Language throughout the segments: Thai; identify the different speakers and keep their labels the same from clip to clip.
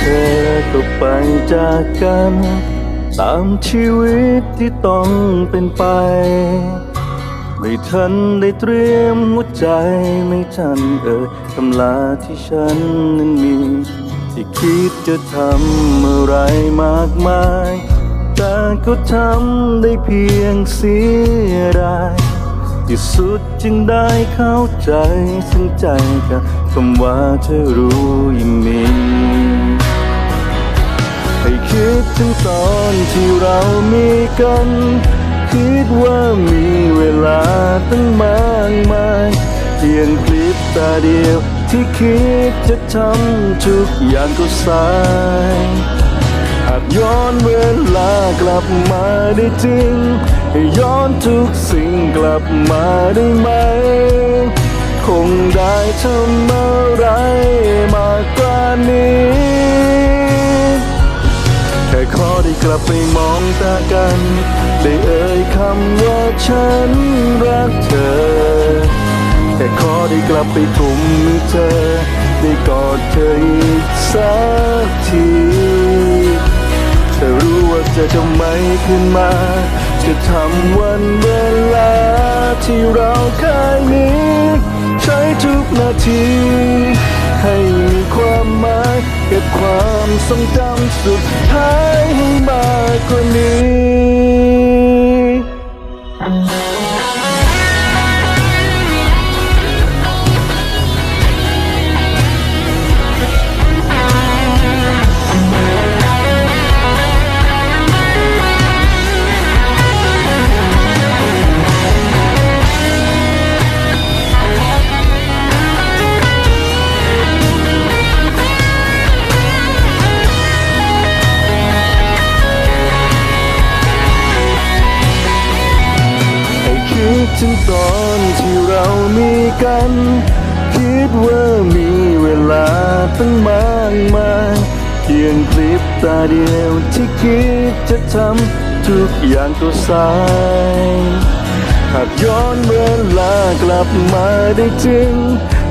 Speaker 1: เธอก็ไปจากกัน ตามชีวิตที่ต้องเป็นไป ไม่ทันได้เตรียมหัวใจไม่ทันเอ่ยคำลาที่ฉันนั้นมี ที่คิดจะทำอะไรมากมาย แต่ก็ทำได้เพียงเสียดายที่สุดจึงได้เข้าใจ ซึ่งใจกับคำว่าเธอรู้ยังมี ถึงตอนที่เรามีกัน คิดว่ามีเวลาตั้งมากมายเพียงคลิปตาเดียวที่คิดจะทำทุกอย่างก็สายหากย้อนเวลากลับมาได้จริงให้ย้อนทุกสิ่งกลับมาได้ไหม คงได้ทำอะไร ได้กลับไปมองตากัน ได้เอ่ยคำว่าฉันรักเธอ แค่ขอได้กลับไปกุมมือเธอ ได้กอดเธออีกสักทีเธอรู้ว่าเธอจะไม่ขึ้นมา จะทำวันเวลาที่เราเคยมีใช้ทุกนาทีให้ กับความทรงจำสุดท้ายให้มากกว่านี้ ถึงตอนที่เรามีกัน คิดว่ามีเวลาตั้งมากมายเพียงคลิปตาเดียวที่คิดจะทำทุกอย่างก็สายหากย้อนเวลากลับมาได้จริง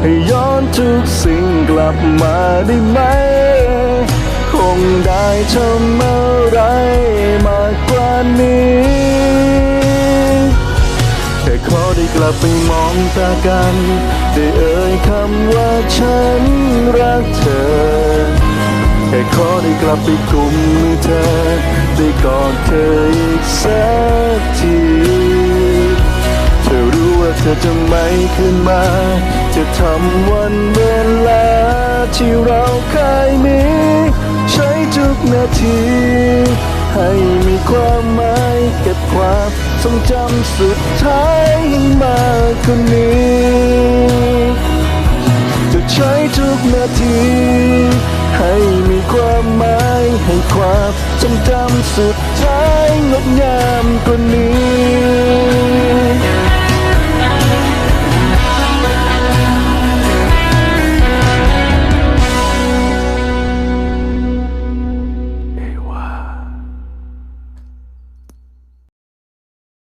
Speaker 1: ให้ย้อนทุกสิ่งกลับมาได้ไหม คงได้ทำอะไรมากกว่านี้ กลับไปมองตากัน ได้เอ่ยคำว่าฉันรักเธอ แค่ขอได้กลับไปกุมมือเธอ ได้กอดเธออีกสักทีเธอรู้ว่าเธอจะไม่ขึ้นมา จะทำวันเวลาที่เราเคยมี ใช้ทุกนาทีให้มีความหมายเก็บความทรงจำสุดท้าย มากกว่านี้จะใช้ทุกนาที ให้มีความหมายให้ความจำจำสุดท้ายงดงามกว่านี้